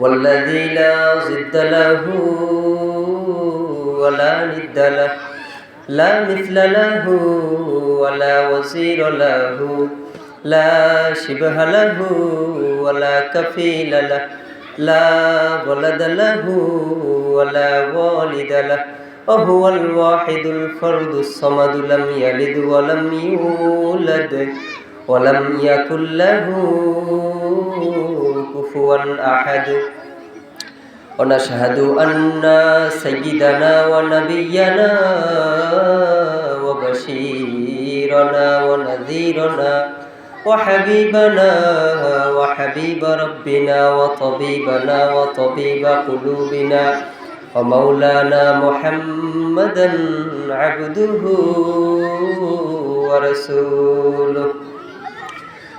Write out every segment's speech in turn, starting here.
والذي لا ضد له ولا ند له. لا مثل له ولا وزير له. لا شبه له ولا كفيل له. لا ولد له ولا والد له. وهو الواحد الفرد الصمد لم يلد ولم يولد ولم يكن له كفوا أحد. ونشهد أن سيدنا ونبينا وبشيرنا ونذيرنا وحبيبنا وحبيب ربنا وطبيبنا وطبيب قلوبنا ومولانا محمدا عبده ورسوله.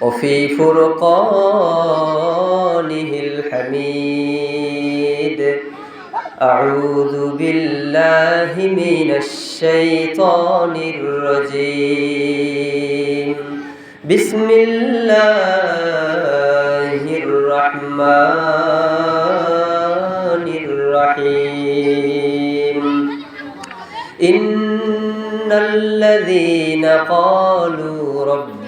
وفي فرقانه الحميد أعوذ بالله من الشيطان الرجيم بسم الله الرحمن الرحيم إن الذين قالوا ربنا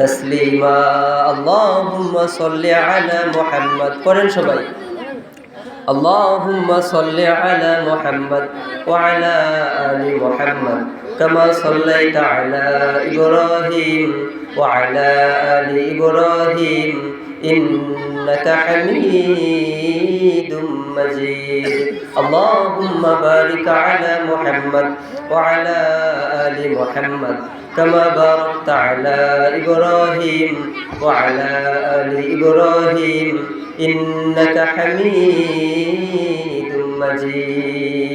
تسليما اللهم صل على محمد قرن شباب اللهم صل على محمد وعلى آل محمد كما صليت على إبراهيم وعلى آل إبراهيم إنك حميد مجيد اللهم بارك على محمد وعلى آل محمد كما باركت على إبراهيم وعلى آل إبراهيم إنك حميد مجيد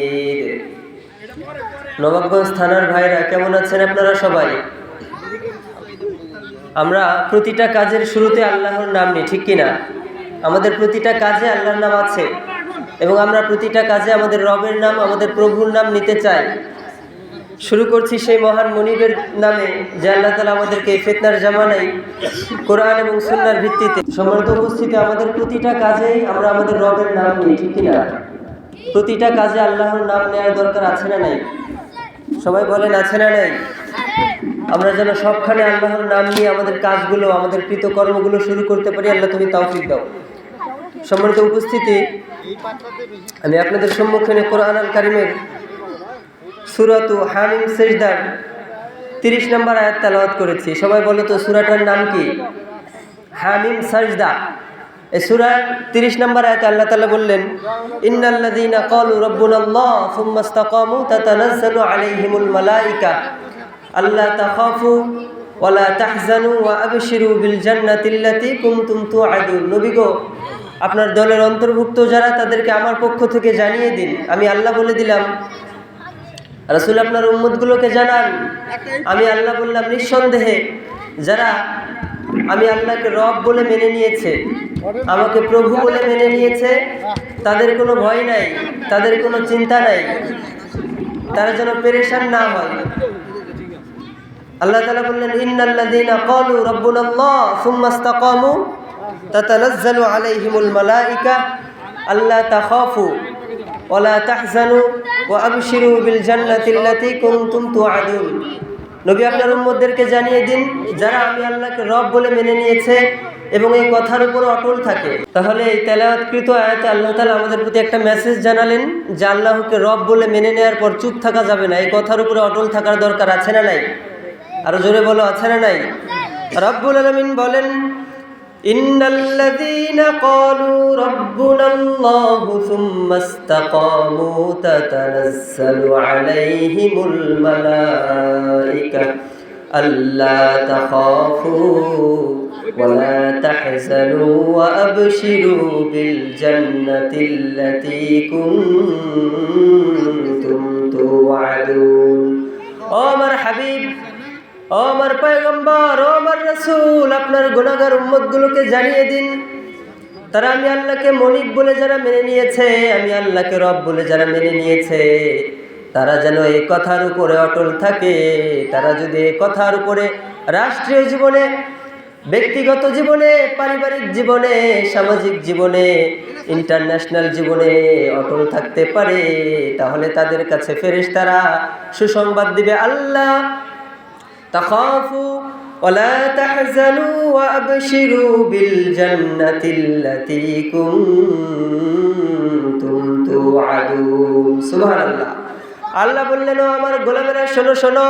নবাবগঞ্জ থানার ভাইরা কেমন আছেন আপনারা সবাই আমরা প্রতিটা কাজের শুরুতে আল্লাহর নাম নিই, ঠিক কিনা? আমাদের প্রতিটা কাজে আল্লাহর নাম আছে এবং আমরা প্রতিটা কাজে আমাদের রবের নাম, আমাদের প্রভুর নাম নিতে চাই। শুরু করছি সেই মহান মনিবের নামে, যে আল্লাহ তালা আমাদেরকে ফেতনার জামানাই কোরআন এবং সুন্নার ভিত্তিতে সম্মানিত উপস্থিতি, আমাদের প্রতিটা কাজেই আমরা আমাদের রবের নাম নিই, ঠিক কিনা? প্রতিটা কাজে আল্লাহর নাম নেওয়ার দরকার আছে না নাই? সবাই বলেন, আছে না নাই? আমরা যেন সবখানে আল্লাহর নাম নিয়ে আমাদের কাজগুলো, আমাদের কৃতকর্মগুলো শুরু করতে পারি, আল্লাহ তুমি তৌফিক দাও। সম্মানিত উপস্থিতি, আমি আপনাদের সম্মুখীনে কোরআন আল কারিমের সুরাতু হামিম সেজদার তিরিশ নম্বর আয়াত তেলাওয়াত করেছি। সবাই বলো তো, সুরাটার নাম কি? হামিম সাজদা। এই সুরা তিরিশ নম্বর আয়াতে আল্লাহ তালা বললেন ইন্নাল্লাযীনা ক্বালু রাব্বুনাল্লাহ সুম্মা ইসতাকামু তাতানাজ্জালু আলাইহিমুল মালায়েকা আল্লা তাখাফু ওয়ালা তাহজানু ওয়া আবশিরু বিল জান্নাতিল্লাতী কুনতুম তুআদুন। নবী আপনার দলের অন্তর্ভুক্ত যারা, তাদেরকে আমার পক্ষ থেকে জানিয়ে দিন। আমি আল্লাহ বলে দিলাম, রাসূল আপনার উম্মতগুলোকে জানান। আমি আল্লাহ বললাম, নিঃসন্দেহে যারা আমি আল্লাহকে রব বলে মেনে নিয়েছে, আমাকে প্রভু বলে মেনে নিয়েছে, তাদের কোনো ভয় নাই, তাদের কোনো চিন্তা নাই। তারা যেন পেরেশান না হয়। আল্লাহ তাআলা বললেন, ইন্নাল্লাযীনা ক্বালু রাব্বুনাল্লাহ সুম্মা ইসতাকামু তাতানাজ্জালু আলাইহিমুল মালায়েকা আল্লা তাখাফু ওয়ালা তাহজানু ওয়া আবশিরু বিল জান্নাতিল্লাতী কুনতুম তুআদুন। নবী আপনার উম্মতদেরকে জানিয়ে দিন, যারা আমি আল্লাহকে রব বলে মেনে নিয়েছে এবং এই কথার উপর অটল থাকে। তাহলে এই তেলাওয়াতকৃত আয়াতে আল্লাহ তাআলা আমাদের প্রতি একটা মেসেজ জানালেন যে আল্লাহকে রব বলে মেনে নেওয়ার পর চুপ থাকা যাবে না। এই কথার উপরে অটল থাকার দরকার আছে না নাই? আরো জোরে বলো আছে না নাই রব্বুল আলামিন বলেন ইন্নাল্লাযীনা ক্বালু রাব্বুনাল্লাহু সুম্মা ইসতাকামু তাতানাজ্জালু আলাইহিমুল মালায়েকা আল্লা তাখাফু ولا تحزنوا وأبشروا بالجنة التي كنتم توعدون ও আমার হাবিব ও আমার পয়গম্বর আমার রসুল, আপনার গুণাগার উম্মতগুলোকে জানিয়ে দিন। তারা আমি আল্লাহকে মনিক বলে যারা মেনে নিয়েছে, আমি আল্লাহকে রব বলে যারা মেনে নিয়েছে। তারা যেন এই কথার উপরে অটল থাকে, তারা যদি এই কথার উপরে রাষ্ট্রীয় জীবনে, ব্যক্তিগত জীবনে, পারিবারিক জীবনে, সামাজিক জীবনে, ইন্টারন্যাশনাল জীবনে অটল থাকতে পারে, তাহলে তাদের কাছে ফেরেশতারা সুসংবাদ দিবে, আল্লাহ তাখাফু ولا تحزنوا وأبشروا بالجنة التي كنتم توعدون سبحان الله আল্লাহ বললেন ও আমার গোলামেরা শোনো শোনো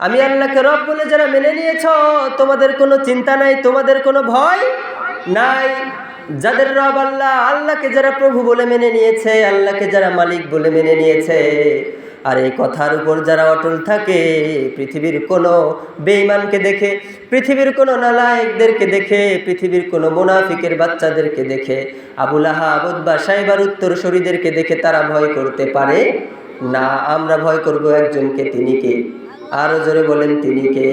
আমি আল্লাহকে রব বলে যারা মেনে নিয়েছ তোমাদের কোনো চিন্তা নাই তোমাদের কোনো ভয় নাই যাদের রব আল্লাহ আল্লাহকে যারা প্রভু বলে মেনে নিয়েছে আল্লাহকে যারা মালিক বলে মেনে নিয়েছে আর এই কথার উপর যারা অটল থাকে, পৃথিবীর কোনো বেঈমানকে দেখে, পৃথিবীর কোনো নালায়েকদেরকে দেখে, পৃথিবীর কোনো মুনাফিকের বাচ্চাদেরকে দেখে, আবুল আহাবুদ বা সাইবার উত্তরসূরিদেরকে দেখে তারা ভয় করতে পারে? না, আমরা ভয় করব একজনকে, তিনি কে? আরও জোরে বলেন, তিনি কে?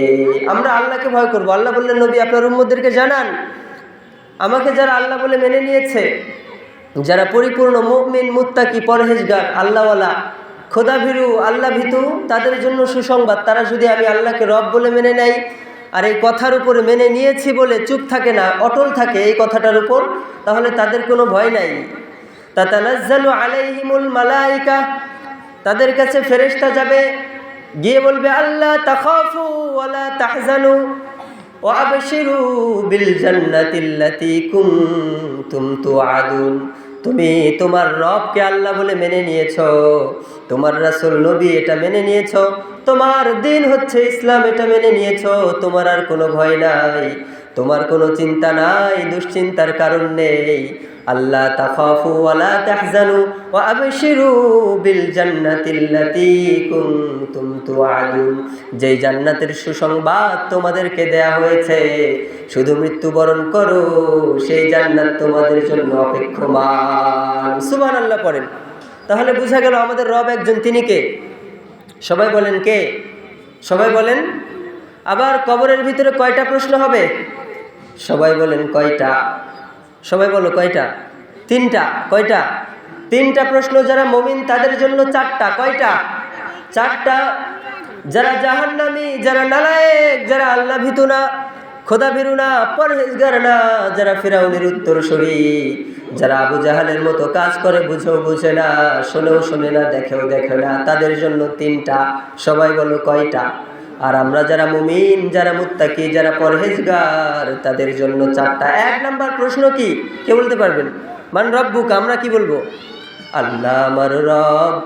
আমরা আল্লাহকে ভয় করব। আল্লাহ বললেন, নবী, আপনার উম্মদেরকে জানান। আমাকে যারা আল্লাহ বলে মেনে নিয়েছে, যারা পরিপূর্ণ মুমিন, মুত্তাকি, পরহেজগার, আল্লাহওয়ালা খোদাভীরু আল্লাহ ভীতু, তাদের জন্য সুসংবাদ। তারা যদি আমি আল্লাহকে রব বলে মেনে নেয় আর এই কথার উপরে মেনে নিয়েছি বলে চুপ থাকে না, অটল থাকে এই কথাটার উপর, তাহলে তাদের কোনো ভয় নাই। তাতানাজ্জালু আলাইহিমুল মালাইকা, তাদের কাছে ফেরেশতা যাবে, গিয়ে বলবে, আল্লাহ, তাখাফু ওয়ালা তাহজানু ওয়াবশিরু বিল জান্নাতিল্লাতী কুনতুম তুআদুন। তুমি তোমার রবকে আল্লাহ বলে মেনে নিয়েছ, তোমার রাসুল নবী এটা মেনে নিয়েছ, তোমার দিন হচ্ছে ইসলাম এটা মেনে নিয়েছ, তোমার আর কোনো ভয় নাই, তোমার কোনো চিন্তা নাই, দুশ্চিন্তার কারণ নেই। আল্লাহ তাখাফু ওয়ালা তাহজানু ওয়া আবশিরু বিল জান্নাতিল্লাতী কুনতুম তুআদুন যেই জান্নাতের সুসংবাদ তোমাদেরকে দেয়া হয়েছে, শুধু মৃত্যুবরণ করো, সেই জান্নাত তোমাদের জন্য অপেক্ষমান। সুবহানাল্লাহ পড়েন। তাহলে বোঝা গেল আমাদের রব একজন, তিনি কে? সবাই বলেন কে? সবাই বলেন, আবার কবরের ভিতরে কয়টা প্রশ্ন হবে? সবাই বলেন কয়টা? সবাই বলো, কয়টা? তিনটা কয়টা? তিনটা প্রশ্ন যারা মমিন, তাদের জন্য চারটা, কয়টা? চারটা। যারা জাহান্নামি, যারা নালায়েক, যারা আল্লাহ ভিতু না, খোদা ভীরু না, পরহেজগার না, যারা ফেরাউনের উত্তরসূরি যারা আবু জাহালের মতো কাজ করে, বুঝেও বুঝে না, শোনেও শোনে না, দেখেও দেখে না, তাদের জন্য তিনটা। সবাই বলো, কয়টা? আর আমরা যারা মুমিন, যারা মুত্তাকি, যারা পরহেজগার, তাদের জন্য চারটা এক নাম্বার প্রশ্ন কি? কে বলতে পারবেন? মান রব্বুক, আমরা কি বলব? আল্লাহ আমার রব,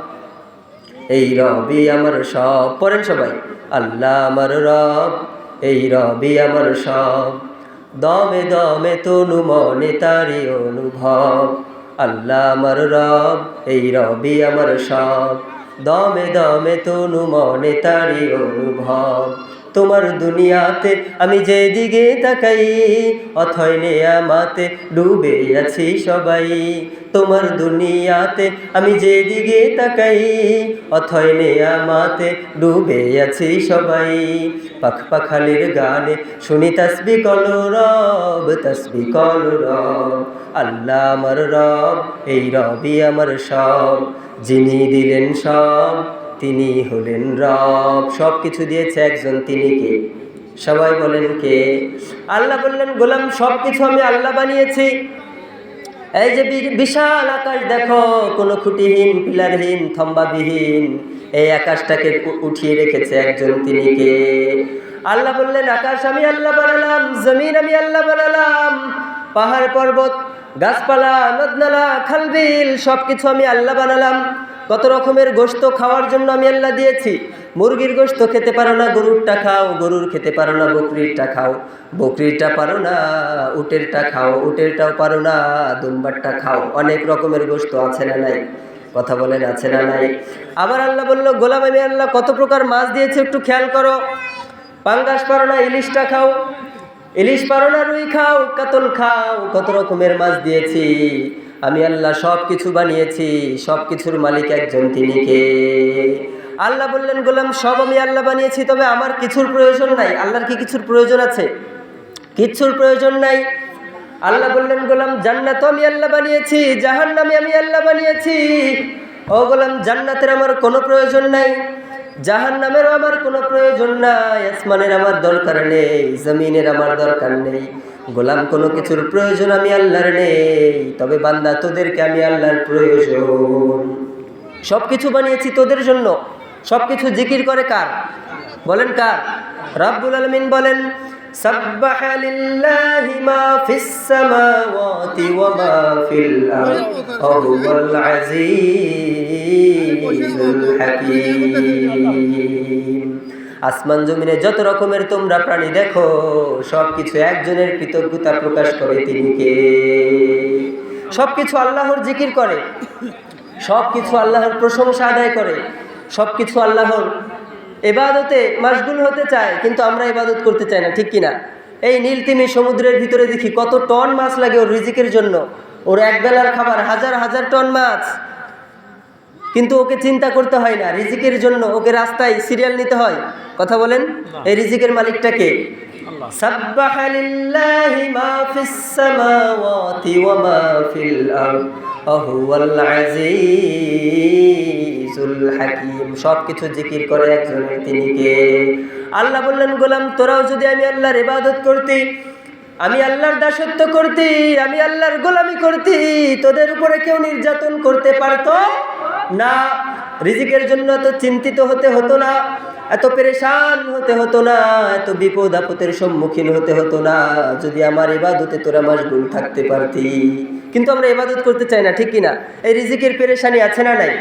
এই রবি আমার সব। পড়েন সবাই। আল্লাহ আমার রব, এই রবি আমার সব। দমে দমে তনু মনে তারি অনুভব। আল্লাহ আমার রব, এই রবি আমার সব। দমে দমে তনু মনে তারি অনুভব। তোমার দুনিয়াতে আমি যেদিকে তাকাই, অথয় নেয়ামাতে ডুবে আছি সবাই। তোমার দুনিয়াতে আমি যেদিকে তাকাই, অথয় নেয়ামাতে ডুবে আছি সবাই। পাখ পাখালির গানে শুনি তসবি কল রব, তসবি কল রব। আল্লাহ আমার রব, এই রবি আমার সব। যিনি দিলেন সব, তিনি হলেন রব। সব কিছু দিয়েছে একজন, তিনি কে? সবাই বলেন কে? আল্লাহ বললেন, গোলাম সব কিছু আমি আল্লাহ বানিয়েছি। এই যে বিশাল আকাশ, দেখো, কোনো খুঁটিহীন, পিলারহীন, থম্বাবিহীন, এই আকাশটাকে উঠিয়ে রেখেছে একজন, তিনি কে? আল্লাহ বললেন, আকাশ আমি আল্লাহ বানালাম, জমিন আমি আল্লাহ বানালাম, পাহাড় পর্বত গাছপালা, নদনালা, খালবিল সব কিছু আমি আল্লাহ বানালাম। কত রকমের গোস্ত খাওয়ার জন্য আমি আল্লাহ দিয়েছি। মুরগির গোস্ত খেতে পারো না, গরুরটা খাও, গরুর খেতে পারো না, বকরিরটা খাও। বকরিরটা পারো না, উটেরটা খাও, উটেরটাও পারো না, দুম্বারটা খাও। অনেক রকমের গোস্ত আছে না নাই? কথা বলেন, আছে না নাই? আবার আল্লাহ বলল, গোলাম আমি আল্লাহ কত প্রকার মাছ দিয়েছে একটু খেয়াল করো। পাঙ্গাস পারো না, ইলিশটা খাও। ইলিশ পারো না রুই খাও, কাতল খাও, কত রকমের মাছ দিয়েছি। আমি আল্লাহ সব কিছু বানিয়েছি সব কিছুর মালিক একজন তিনি কে? আল্লাহ বললেন, গোলাম, সব আমি আল্লাহ বানিয়েছি, তবে আমার কিছুর প্রয়োজন নাই। আল্লাহর কি কিছুর প্রয়োজন আছে? কিচ্ছুর প্রয়োজন নাই। আল্লাহ বললেন, গোলাম, জান্নাত আমি আল্লাহ বানিয়েছি, জাহান্নামে আমি আল্লাহ বানিয়েছি। ও গোলাম, জান্নাতের আমার কোনো প্রয়োজন নাই। জাহান নামেরও আমার কোনো প্রয়োজন নাই আসমানের আমার দরকার নেই জমিনের আমার দরকার নেই গোলাম কোনো কিছুর প্রয়োজন আমি আল্লাহর নেই তবে বান্দা তোদেরকে আমি আল্লাহর প্রয়োজন সব কিছু বানিয়েছি তোদের জন্য সব কিছু জিকির করে কার বলেন কার রাব্বুল আলমিন বলেন سبح لله ما في السماوات وما في الأرض وهو العزيز الحكيم আসমান জমিনে যত রকমের তোমরা প্রাণী দেখো সব কিছু একজনের কৃতজ্ঞতা প্রকাশ করে তিনি কে? সব কিছু আল্লাহর জিকির করে, সবকিছু আল্লাহর প্রশংসা আদায় করে, সবকিছু আল্লাহর এবাদতে মাসগুল হতে চায়, কিন্তু আমরা এবাদত করতে চাই না, ঠিক কিনা? এই নীলতিমি সমুদ্রের ভিতরে দেখি কত টন মাছ লাগে ওর রিজিকের জন্য। ওর এক বেলার খাবার, হাজার হাজার টন মাছ। কিন্তু ওকে চিন্তা করতে হয় না রিজিকের জন্য ওকে রাস্তায় সিরিয়াল নিতে হয় কথা বলেন এই রিজিকের মালিকটাকে سبح لله ما في السماوات وما في الأرض وهو العزيز الحكيم সব কিছু জিকির করে একজনের তিনি কে আল্লাহ বললেন গোলাম তোরাও যদি আমি আল্লাহর ইবাদত করতি আমি আল্লাহর দাসত্ব করতি, আমি আল্লাহর গোলামি করতি, তোদের উপরে কেউ নির্যাতন করতে পারতো না। রিজিকের জন্য এত চিন্তিত হতে হতো না, এত পেরেশান হতে হতো না, এত বিপদ আপদের সম্মুখীন হতে হতো না। যদি আমার এবাদতে তোরা মাসগুল থাকতে পারতি। কিন্তু আমরা এবাদত করতে চাই না, ঠিক কিনা? এই রিজিকের পেরেশানি আছে না নাই?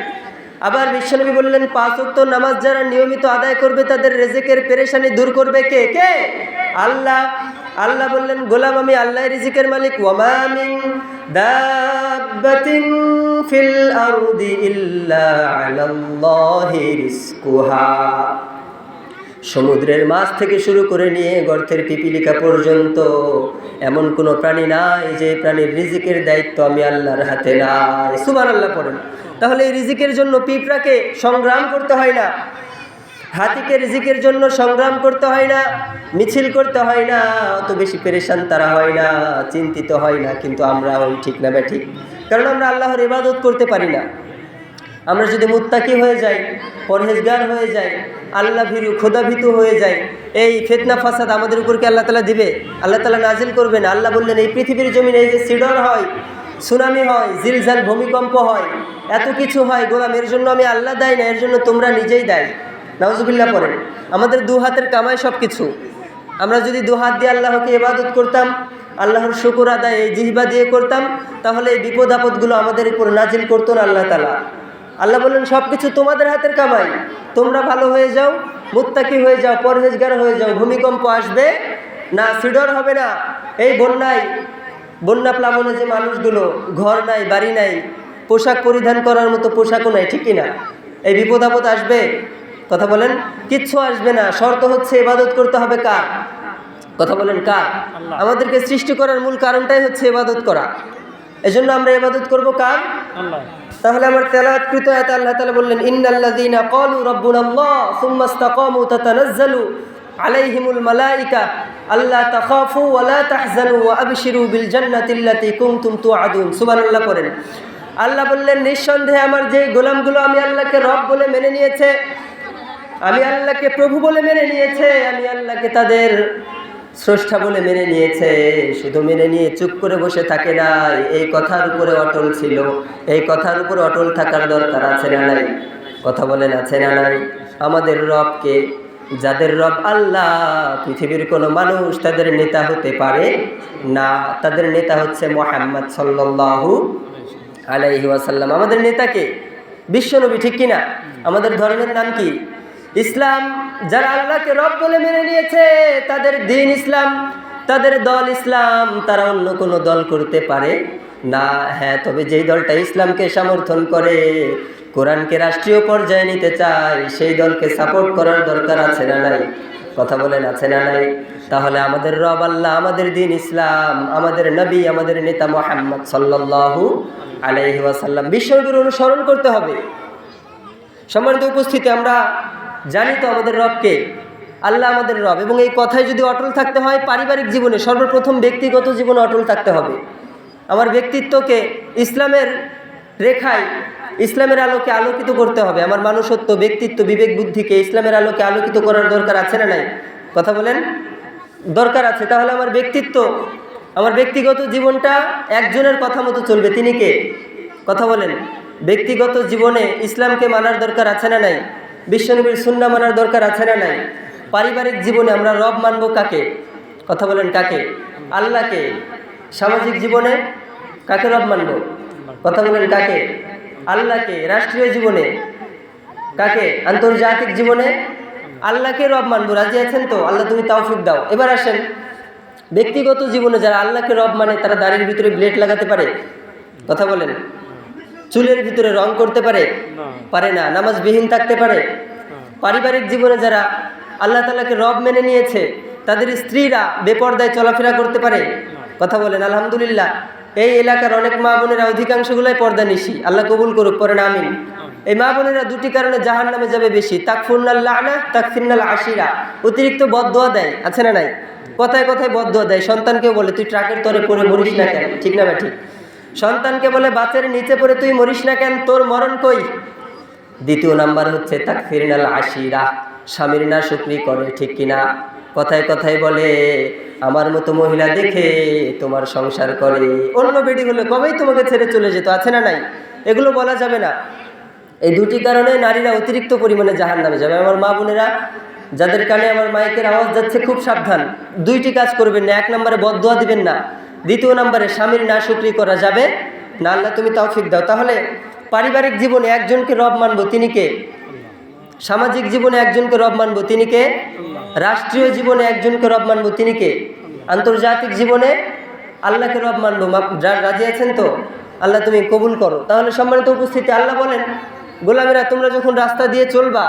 আবার বিশ্বনবী বললেন, পাঁচ উক্ত নামাজ যারা নিয়মিত আদায় করবে, তাদের রেজেকের পেরেশানি দূর করবে কে? কে? আল্লাহ। আল্লাহ বললেন, গোলাম আমি আল্লাহ রিজিকের মালিক। ওয়ামা দাব্বাতিন ফিল আরদি ইল্লা আলাল্লাহি রিজকুহা। সমুদ্রের মাছ থেকে শুরু করে নিয়ে গর্তের পিপিলিকা পর্যন্ত। এমন কোনো প্রাণী নাই যে প্রাণীর রিজিকের দায়িত্ব আমি আল্লাহর হাতে নাই। সুবার আল্লাহ পড়েন। তাহলে এই রিজিকের জন্য পিঁপড়াকে সংগ্রাম করতে হয় না। হাতিকে রিজিকের জন্য সংগ্রাম করতে হয় না। মিছিল করতে হয় না। অত বেশি পেরেশান তারা হয় না। চিন্তিত হয় না। কিন্তু আমরা ওই ঠিক না ঠিক কারণ আমরা আল্লাহর ইবাদত করতে পারি না। আমরা যদি মুত্তাকি হয়ে যাই, পরহেজগার হয়ে যাই, আল্লাহ ভীরু খোদাভীতু হয়ে যাই, এই ফেতনা, ফাসাদ আমাদের উপর কি আল্লাহ তালা দিবে? আল্লাহ তালা নাজিল করবেন। আল্লাহ বললেন, এই পৃথিবীর জমিনে এই যে সিডর হয়, সুনামি হয়, জিলজাল ভূমিকম্প হয়, এত কিছু হয়, গোলাম, এর জন্য আমি আল্লাহ দায় না, এর জন্য তোমরা নিজেই দায়ী। নাউজুবিল্লাহ পড়েন আমাদের দু হাতের কামাই সব কিছু আমরা যদি দু হাত দিয়ে আল্লাহকে ইবাদত করতাম, আল্লাহর শুকুর আদায় এই জিহবা দিয়ে করতাম, তাহলে এই বিপদ আপদগুলো আমাদের উপর নাজিল করতো না আল্লাহ তালা। আল্লাহ বললেন সব কিছু তোমাদের হাতের কামাই। তোমরা ভালো হয়ে যাও মুত্তাকি হয়ে যাও পরহেজগার হয়ে যাও ভূমিকম্প আসবে না সিডর হবে না। এই বন্যায় বন্যা প্লাবনে যে মানুষগুলো ঘর নাই বাড়ি নাই পোশাক পরিধান করার মতো পোশাকও নাই ঠিকই না এই বিপদ আপদ আসবে? কথা বলেন কিচ্ছু আসবে না শর্ত হচ্ছে ইবাদত করতে হবে কার? কথা বলেন কার? আমাদেরকে সৃষ্টি করার মূল কারণটাই হচ্ছে ইবাদত করা। এজন্য আমরা ইবাদত করব কার? তাহলে আমার তেলাওয়াতকৃত আয়াতে আল্লাহ তাআলা বললেন, ইন্নাল্লাযীনা ক্বালু রাব্বুনাল্লাহ সুম্মা ইসতাকামু তাতানাজ্জালু আলাইহিমুল মালাইকা আল্লা তাখাফু ওয়া তাহজানু ওয়া আবশিরু বিল জান্নাতিল্লাতী কুনতুম তুআদুন। সুবহানাল্লাহ পড়েন। আল্লাহ বললেন, নিঃসন্দেহে আমার যে গোলামগুলো আমি আল্লাহকে রব বলে মেনে নিয়েছে, আমি আল্লাহকে প্রভু বলে মেনে নিয়েছে, আমি আল্লাহকে তাদের স্রষ্টা বলে মেনে নিয়েছে, শুধু মেনে নিয়ে চুপ করে বসে থাকে না, এই কথার উপরে অটল ছিল। এই কথার উপরে অটল থাকার দরকার আছে না নাই? কথা বলেন, আছে না নাই? আমাদের রবকে, যাদের রব আল্লাহ, পৃথিবীর কোনো মানুষ, তাদের নেতা হতে পারে না। তাদের নেতা হচ্ছে মোহাম্মদ সাল্লাল্লাহু আলাইহি ওয়াসাল্লাম। আমাদের নেতাকে, বিশ্বনবী ঠিক কিনা? আমাদের ধর্মের নাম কি? ইসলাম যারা আল্লাহকে রব বলে মেনে নিয়েছে, তাদের দিন ইসলাম, তাদের দল ইসলাম, তারা অন্য কোনো দল করতে পারে না। হ্যাঁ তবে যেই দলটা ইসলামকে সমর্থন করে, কোরআনকে রাষ্ট্রীয় পর্যায়ে নিতে চায়, সেই দলকে সাপোর্ট করার দরকার আছে না নাই? কথা বলেন, আছে না নাই? তাহলে আমাদের রব আল্লাহ, আমাদের দিন ইসলাম, আমাদের নবী, আমাদের নেতা মোহাম্মদ সাল্লাল্লাহু আলাইহি ওয়াসাল্লাম, বিশ্বনবীর অনুসরণ করতে হবে। সম্মানিত উপস্থিতি, আমরা জানি তো আমাদের রবকে। আল্লাহ আমাদের রব। এবং এই কথায় যদি অটল থাকতে হয়, পারিবারিক জীবনে, সর্বপ্রথম ব্যক্তিগত জীবনে অটল থাকতে হবে। আমার ব্যক্তিত্বকে ইসলামের রেখায়, ইসলামের আলোকে আলোকিত করতে হবে। আমার মানুষত্ব, ব্যক্তিত্ব, বিবেক বুদ্ধিকে ইসলামের আলোকে আলোকিত করার দরকার আছে না নাই? কথা বলেন? দরকার আছে। তাহলে আমার ব্যক্তিত্ব, আমার ব্যক্তিগত জীবনটা একজনের কথা মতো চলবে। তিনি কে? কথা বলেন। ব্যক্তিগত জীবনে ইসলামকে মানার দরকার আছে না নাই? বিশ্বনবীর সুন্না মানার দরকার আছে না নাই? পারিবারিক জীবনে আমরা রব মানব কাকে? কথা বলেন কাকে? আল্লাহকে। সামাজিক জীবনে কাকে রব মানব? কথা বলেন কাকে? আল্লাহকে। রাষ্ট্রীয় জীবনে কাকে? আন্তর্জাতিক জীবনে আল্লাহকে রব মানব। রাজি আছেন তো? আল্লাহ তুমি তাওফিক দাও। এবার আসেন। ব্যক্তিগত জীবনে যারা আল্লাহকে রব মানে তারা দাড়ির ভিতরে ব্লেড লাগাতে পারে। কথা বলেন। চুলের ভিতরে রং করতে পারে? পারে না। নামাজ বিহীন থাকতে পারে? পারিবারিক জীবনে যারা আল্লাহ তালাকে রব মেনে নিয়েছে তাদের স্ত্রীরা বেপর্দায় চলাফেরা করতে পারে? কথা বলেন আলহামদুলিল্লাহ। এই এলাকার অনেক মা বোনেরা অধিকাংশগুলাই পর্দা নিশি। আল্লাহ কবুল করুক পরে না আমিন। এই মা বোনেরা দুটি কারণে জাহান নামে যাবে বেশি। তাকফুন্নাল্লাহ আনা তাকফিন্নাল আশিরা। অতিরিক্ত বদোয়া দেয় আছে না নাই? কথায় কথায় বদোয়া দেয়। সন্তানকেও বলে তুই ট্রাকের তরে পরে মরিস না কেন? ঠিক না ঠিক। সন্তানকে বলে বাচ্চার নিচে পড়ে তুই মরিস না কেন? তোর মরণ কই? দ্বিতীয় নাম্বার হচ্ছে, তাকফিরিনাল আশিরা। স্বামীর না শুক্রি করে, ঠিক কিনা? কথায় কথায় বলে, আমার মতো মহিলা দেখে তোমার সংসার করে। অন্য বেডি হলে কবেই তোমাকে ছেড়ে চলে যেত? আছে না নাই? এগুলো বলা যাবে না। এই দুটি কারণে নারীরা অতিরিক্ত পরিমাণে জাহান নামে যাবে। আমার মা বোনেরা, যাদের কানে আমার মাইকের আওয়াজ যাচ্ছে, খুব সাবধান। দুইটি কাজ করবেন না, এক নম্বরে বদোয়া দিবেন না। দ্বিতীয় নম্বরে স্বামীর না শুক্রি করা যাবে না, আল্লাহ তুমি তৌফিক দাও। তাহলে পারিবারিক জীবনে একজনকে রব মানব তিনি কে? সামাজিক জীবনে একজনকে রব মানব তিনি কে? রাষ্ট্রীয় জীবনে একজনকে রব মানব তিনি কে? আন্তর্জাতিক জীবনে আল্লাহকে রব মানবো। রাজি আছেন তো? আল্লাহ তুমি কবুল করো। তাহলে সম্মানিত উপস্থিতি, আল্লাহ বলেন, গোলামেরা, তোমরা যখন রাস্তা দিয়ে চলবা,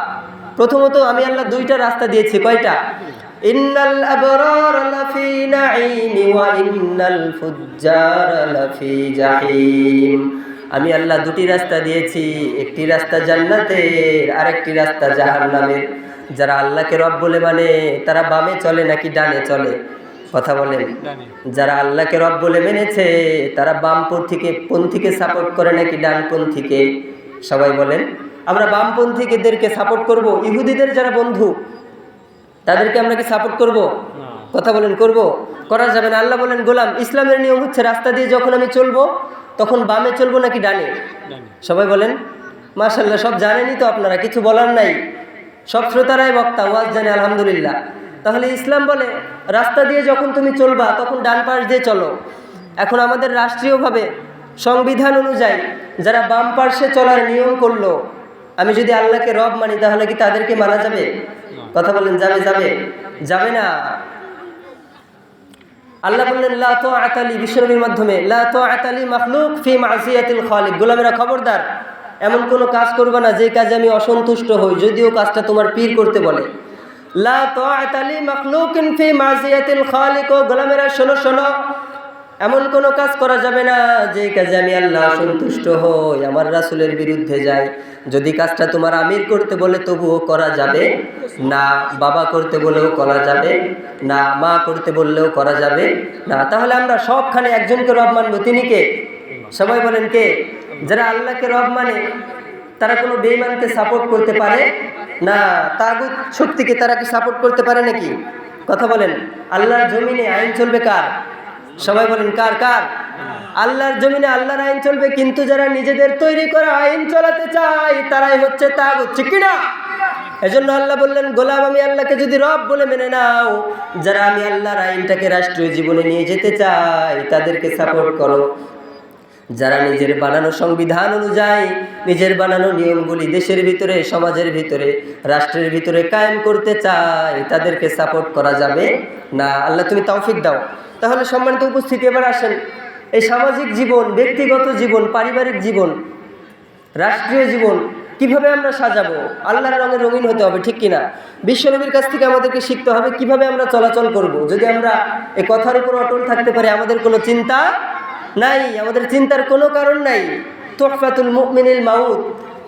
প্রথমত আমি আল্লাহ দুইটা রাস্তা দিয়েছি, কয়টা? ইন্নাল আবরার লাফি ফুজ্জার লাফি জাহিম। আমি আল্লাহ দুটি রাস্তা দিয়েছি, একটি রাস্তা জান্নাতের, আরেকটি রাস্তা জাহান্নামের। যারা আল্লাহকে রব বলে মানে তারা বামে চলে নাকি ডানে চলে? কথা বলেন। যারা আল্লাহকে রব বলে মেনেছে, তারা বামপন্থীকে পন্থীকে সাপোর্ট করে নাকি ডানপন্থীকে সবাই বলেন। আমরা বামপন্থীকেদেরকে সাপোর্ট করব। ইহুদিদের যারা বন্ধু তাদেরকে আমরা কি সাপোর্ট করব? কথা বলেন করব? করা যাবে না। আল্লাহ বলেন গোলাম ইসলামের নিয়ম হচ্ছে রাস্তা দিয়ে যখন আমি চলবো তখন বামে চলবো নাকি ডানে? সবাই বলেন মাশাল্লাহ সব জানেনই তো আপনারা কিছু বলার নাই। সব শ্রোতারাই বক্তা ওয়াজ জানে আলহামদুলিল্লাহ। তাহলে ইসলাম বলে রাস্তা দিয়ে যখন তুমি চলবা তখন ডান পাশ দিয়ে চলো। এখন আমাদের রাষ্ট্রীয়ভাবে সংবিধান অনুযায়ী যারা বাম পার্শ্বে চলার নিয়ম করল আমি যদি আল্লাহকে রব মানি তাহলে কি তাদেরকে মানা যাবে? কথা বলেন, যাবে যাবে। যাবে না। আল্লাহ বললেন, লা তো আতালি বিশ্বনবীর মাধ্যমে, লা তো আতালি মাখলুক ফি মাসিয়াতিল খালিক। গোলামেরা খবরদার, এমন কোনো কাজ করবে না, যে কাজে আমি অসন্তুষ্ট হই, যদিও কাজটা তোমার পীর করতে বলে। লা তো আতালি মাখলুকিন ফি মাসিয়াতিল খালিক। ও গোলামেরা, শোনো শোনো। এমন কোনো কাজ করা যাবে না যে কাজে আমি আল্লাহ সন্তুষ্ট হই, আমার রাসুলের বিরুদ্ধে যাই। যদি কাজটা তোমার আমির করতে বলে তবুও করা যাবে, না বাবা করতে বলেও করা যাবে, না মা করতে বললেও করা যাবে, না, তাহলে আমরা সবখানে একজনকে রব মানবো। তিনি কে? সবাই বলেন কে? যারা আল্লাহকে রব মানে তারা কোনো বেইমানকে সাপোর্ট করতে পারে? না, তাগুত শক্তিকে তারা কি সাপোর্ট করতে পারে নাকি? কথা বলেন, আল্লাহর জমিনে আইন চলবে কার? সবাই বলেন, কার কার? আল্লাহর জমিনে আল্লাহর আইন চলবে, কিন্তু যারা নিজেদের তৈরি করা আইন চলাতে চায়, তারাই হচ্ছে তাগুত, ঠিক কিনা? এজন্য আল্লাহ বললেন, গোলাম আমি আল্লাহকে যদি রব বলে মেনে নাও, যারা আমি আল্লাহর আইনটাকে রাষ্ট্রীয় জীবনে নিয়ে যেতে চাই, তাদেরকে সাপোর্ট করো। যারা নিজের বানানো সংবিধান অনুযায়ী, নিজের বানানো নিয়মগুলি দেশের ভিতরে, সমাজের ভিতরে, রাষ্ট্রের ভিতরে কায়েম করতে চায়, তাদেরকে সাপোর্ট করা যাবে না। আল্লাহ তুমি তৌফিক দাও। তাহলে সম্মানিত উপস্থিতি এবার আসেন। এই সামাজিক জীবন, ব্যক্তিগত জীবন, পারিবারিক জীবন, রাষ্ট্রীয় জীবন, কীভাবে আমরা সাজাবো? আল্লাহর রঙে রঙিন হতে হবে, ঠিক কিনা? বিশ্বনবীর কাছ থেকে আমাদেরকে শিখতে হবে কীভাবে আমরা চলাচল করব। যদি আমরা এই কথার উপর অটল থাকতে পারি, আমাদের কোনো চিন্তা নাই, আমাদের চিন্তার কোনো কারণ নাই। তোহফাতুল মুমিনিল মাউত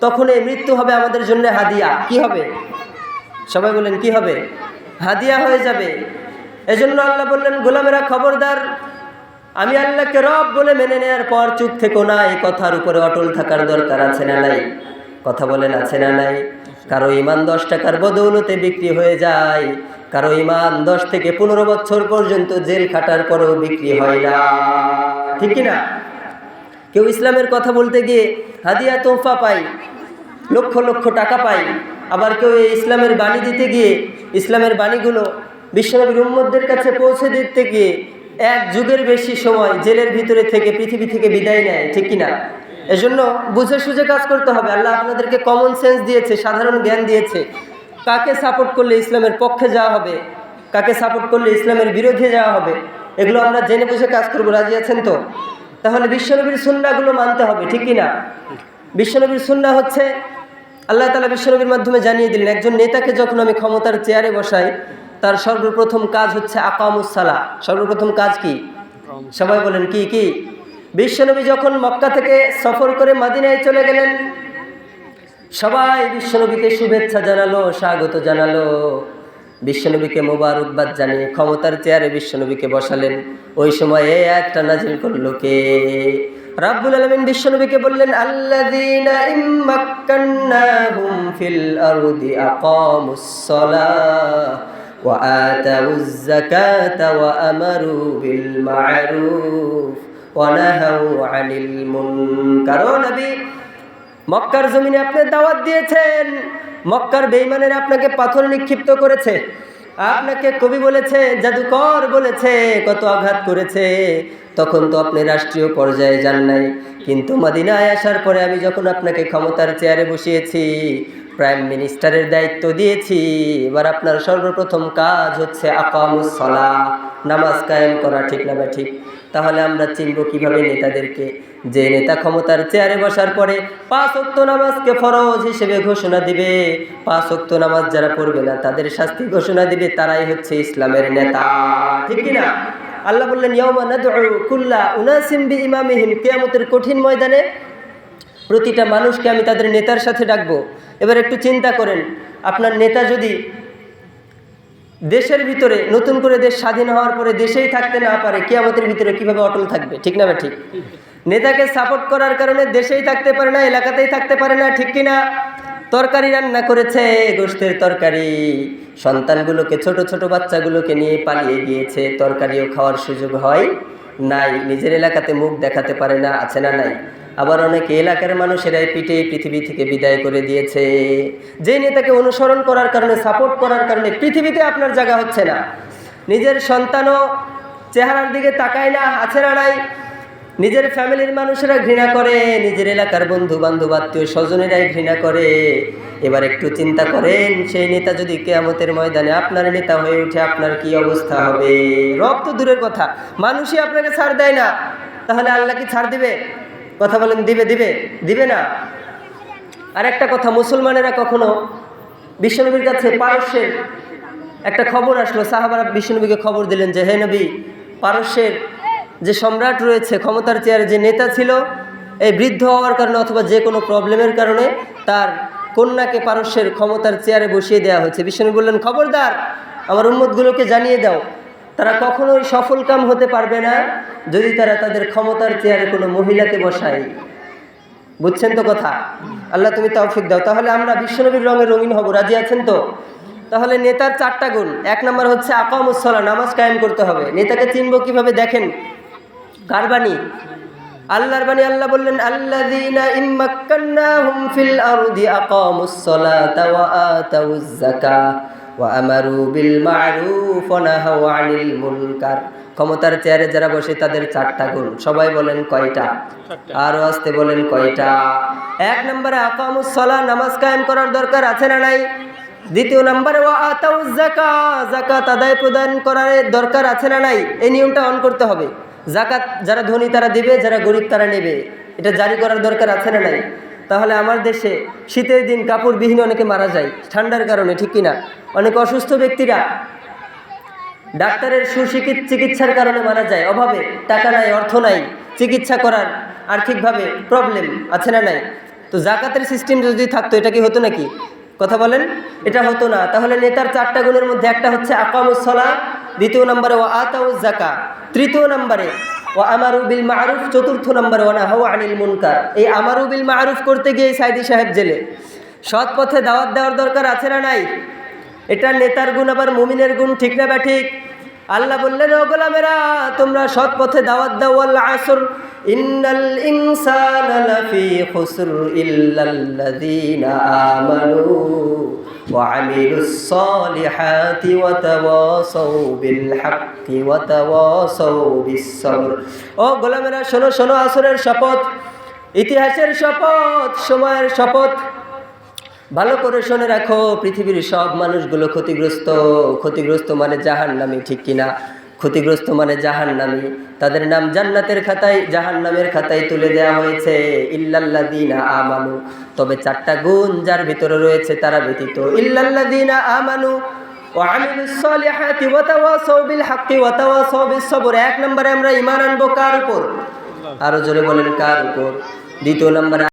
তখন এই মৃত্যু হবে আমাদের জন্য হাদিয়া। কি হবে? সবাই বলেন, কি হবে? হাদিয়া হয়ে যাবে। এজন্য আল্লাহ বললেন, গোলামেরা খবরদার, আমি আল্লাহকে রব বলে মেনে নেওয়ার পর চুপ থেকো না, এই কথার উপরে অটল থাকার দরকার আছে না নাই? কথা বলেন, আছে না নাই? কারও ইমান দশ টাকার বদৌলতে বিক্রি হয়ে যায়, কারও ইমান দশ থেকে পনেরো বছর পর্যন্ত জেল খাটার পরেও বিক্রি হয় না। ঠিক কিনা কেউ ইসলামের কথা বলতে গিয়ে হাদিয়া তোহফা পাই লক্ষ লক্ষ টাকা পাই আবার কেউ ইসলামের বাণী দিতে গিয়ে ইসলামের বাণীগুলো বিশ্বনবীর উম্মদের কাছে পৌঁছে দিতে গিয়ে এক যুগের বেশি সময় জেলের ভিতরে থেকে পৃথিবী থেকে বিদায় নেয়, ঠিক কিনা এজন্য বুঝে সুঝে কাজ করতে হবে। আল্লাহ আপনাদেরকে কমন সেন্স দিয়েছে, সাধারণ জ্ঞান দিয়েছে। কাকে সাপোর্ট করলে ইসলামের পক্ষে যাওয়া হবে? কাকে সাপোর্ট করলে ইসলামের বিরুদ্ধে যাওয়া হবে? এগুলো আমরা জেনে বুঝে কাজ করব। রাজি আছেন তো? তাহলে বিশ্বনবীর সুন্নাগুলো মানতে হবে, ঠিক কিনা বিশ্বনবীর সুন্না হচ্ছে, আল্লাহ তালা বিশ্বনবীর মাধ্যমে জানিয়ে দিলেন, একজন নেতাকে যখন আমি ক্ষমতার চেয়ারে বসাই তার সর্বপ্রথম কাজ হচ্ছে আকামুসালা সর্বপ্রথম কাজ কি? সবাই বলেন, কি কি? বিশ্বনবী যখন মক্কা থেকে সফর করে মাদিনায় চলে গেলেন, সবাই বিশ্বনবীকে শুভেচ্ছা জানালো, স্বাগত জানালো। বিশ্বনবীকে মোবারকবাদ জানিয়ে ক্ষমতার চেয়ারে বিশ্বনবীকে বসালেন। ওই সময় একটা নাজিল করল কে? রাব্বুল আলামিন বিশ্বনবীকে বললেন সালাহ। ওয়া الزكاة وأمروا بالمعروف ونهوا عن المنكر. نبي মক্কার জমিনে আপনি দাওয়াত দিয়েছেন, মক্কার বেইমানের আপনাকে পাথর নিক্ষিপ্ত করেছে, আপনাকে কবি বলেছে, জাদুকর বলেছে, কত আঘাত করেছে তখন তো আপনি রাষ্ট্রীয় পর্যায়ে যান নাই। কিন্তু মদিনায় আসার পরে আমি যখন আপনাকে ক্ষমতার চেয়ারে বসিয়েছি, প্রাইম মিনিস্টারের দায়িত্ব দিয়েছি, এবার আপনার সর্বপ্রথম কাজ হচ্ছে আকামুসলা নামাজ কায়েম করা, ঠিক না বা ঠিক? তাহলে আমরা চিনব কীভাবে নেতাদেরকে, যে নেতা ক্ষমতার চেয়ারে বসার পরে পাঁচ অক্ত নামাজকে ফরজ হিসেবে ঘোষণা দিবে। পাঁচ অক্ত নামাজ যারা পড়বে না, তাদের শাস্তি ঘোষণা দিবে, তারাই হচ্ছে ইসলামের নেতা। ঠিক কিনা? আল্লাহ বললেন ইয়মা কুল্লা উনাসিম বি ইমামিহিম কিয়ামতের কঠিন ময়দানে প্রতিটা মানুষকে আমি তাদের নেতার সাথে ডাকবো। এবার একটু চিন্তা করেন, আপনার নেতা যদি দেশের ভিতরে, নতুন করে দেশ স্বাধীন হওয়ার পরে দেশেই থাকতে না পারে, কিয়ামতের ভিতরে কীভাবে অটল থাকবে? ঠিক না ঠিক? নেতাকে সাপোর্ট করার কারণে দেশেই থাকতে পারে না, এলাকাতেই থাকতে পারে না, ঠিক কিনা? তরকারি রান্না করেছে গোষ্ঠের তরকারি। সন্তানগুলোকে, ছোট ছোট বাচ্চাগুলোকে নিয়ে পালিয়ে গিয়েছে। তরকারিও খাওয়ার সুযোগ হয় নাই। নিজের এলাকাতে মুখ দেখাতে পারে না, আছে না নাই? আবার অনেক এলাকার মানুষেরাই পিঠে পৃথিবী থেকে বিদায় করে দিয়েছে। যে নেতাকে অনুসরণ করার কারণে সাপোর্ট করার কারণে পৃথিবীতে আপনার জায়গা হচ্ছে না। নিজের সন্তানও চেহারার দিকে তাকায় না, আছে না নাই? নিজের ফ্যামিলির মানুষেরা ঘৃণা করে, নিজের এলাকার বন্ধু বান্ধব আত্মীয় স্বজনেরাই ঘৃণা করে। এবার একটু চিন্তা করেন, সেই নেতা যদি কেয়ামতের ময়দানে আপনার নেতা হয়ে উঠে আপনার কি অবস্থা হবে? রব তো দূরের কথা, মানুষই আপনাকে ছাড় দেয় না। তাহলে আল্লাহ কি ছাড় দিবে? কথা বলেন, দিবে দিবে দিবে না। আর একটা কথা, মুসলমানেরা কখনো বিশ্বনবীর কাছে পারস্যের একটা খবর আসলো, সাহাবারা বিশ্বনবীকে খবর দিলেন যে, হে নবী, পারস্যের যে সম্রাট রয়েছে, ক্ষমতার চেয়ারে যে নেতা ছিল, এই বৃদ্ধ হওয়ার কারণে অথবা যে কোনো প্রবলেমের কারণে তার কন্যাকে পারস্যের ক্ষমতার চেয়ারে বসিয়ে দেওয়া হয়েছে। বিশ্বনবী বললেন, খবরদার, আমার উম্মতগুলোকে জানিয়ে দাও। তারা কখনোই সফল কাম হতে পারবে না যদি তারা তাদের ক্ষমতার চেয়ারে কোনো মহিলাকে বসায়। বুঝছেন তো কথা? আল্লাহ তুমি তৌফিক দাও। তাহলে আমরা বিশ্বনবীর রঙে রঙিন হব। রাজি আছেন তো? তাহলে নেতার চারটা গুণ। এক নম্বর হচ্ছে আকামুসলা নামাজ কায়েম করতে হবে। নেতাকে চিনব কীভাবে? দেখেন কার বাণী? আল্লাহর বাণী আল্লাহ বললেন, আল্লাযীনা ইম্মাক্কান্নাহুম ফিল আরদি আকামুস সালাতা ওয়া আতাউজ যাকাহ ওয়া আমারু বিল মা'রুফ ওয়া নাহাউ আনিল মুনকার। ক্ষমতার চেয়ারে যারা বসে তাদের চারটা গুণ। সবাই বলেন কয়টা? আরও আসতে বলেন কয়টা? এক নম্বরে আকামুস সালাহ, নামাজ কায়েম করার দরকার আছে না নাই? দ্বিতীয় নম্বরে ওয়া আতাউজ যাকাত যাকাত আদায় প্রদান করার দরকার আছে না নাই? এই নিয়মটা অন করতে হবে। জাকাত যারা ধনী তারা দেবে, যারা গরিব তারা নেবে। এটা জারি করার দরকার আছে না নাই? তাহলে আমার দেশে শীতের দিন কাপড়বিহীন অনেকে মারা যায়, ঠান্ডার কারণে, ঠিক কিনা? অনেক অসুস্থ ব্যক্তিরা ডাক্তারের সুশিক্ষিত চিকিৎসার কারণে মারা যায়। অভাবে টাকা নাই, অর্থ নাই, চিকিৎসা করার আর্থিকভাবে প্রবলেম আছে না নাই? তো জাকাতের সিস্টেম যদি থাকতো, এটা কি হতো নাকি? কথা বলেন, এটা হতো না। তাহলে নেতার চারটা গুণের মধ্যে একটা হচ্ছে আকামুসলা দ্বিতীয় নম্বরে ও আতাউজ জাকা তৃতীয় নম্বরে ও আমারু বিল মারুফ চতুর্থ নম্বরে ওনা হাও আনিল মুনকার এই আমারু বিল মারুফ করতে গিয়ে সাইদি সাহেব জেলে। সৎ পথে দাওয়াত দেওয়ার দরকার আছে না নাই? এটা নেতার গুণ, আবার মুমিনের গুণ, ঠিক না বা ঠিক? আল্লাহ বললেন, ও গোলামেরা, তোমরা সৎ পথে দাওয়াত দাও আল্লাহ আসর। ইন্নাল ইনসানা লাফি খুসর ইল্লাল্লাযীনা আমানু। ওয়া الصالحات وتواصوا بالحق وتواصوا সবর ও গোলামেরা, শোনো শোনো, আসরের শপথ, ইতিহাসের শপথ, সময়ের শপথ। ভালো করে শুনে রাখো, পৃথিবীর সব মানুষগুলো ক্ষতিগ্রস্ত ক্ষতিগ্রস্ত মানে জাহান নামে ঠিক কিনা? ক্ষতিগ্রস্ত মানে জাহান নামি তাদের নাম জান্নাতের খাতায় জাহান নামের খাতায় তুলে দেওয়া হয়েছে ইল্লাল্লাদিনা আমানু। তবে চারটা গুণ যার ভিতরে রয়েছে তারা ব্যতীত। ইল্লাল্লাদিনা আমানু এক নম্বরে আমরা ইমান আনব কার উপর? আরও জোরে বলেন কার উপর? দ্বিতীয় নম্বরে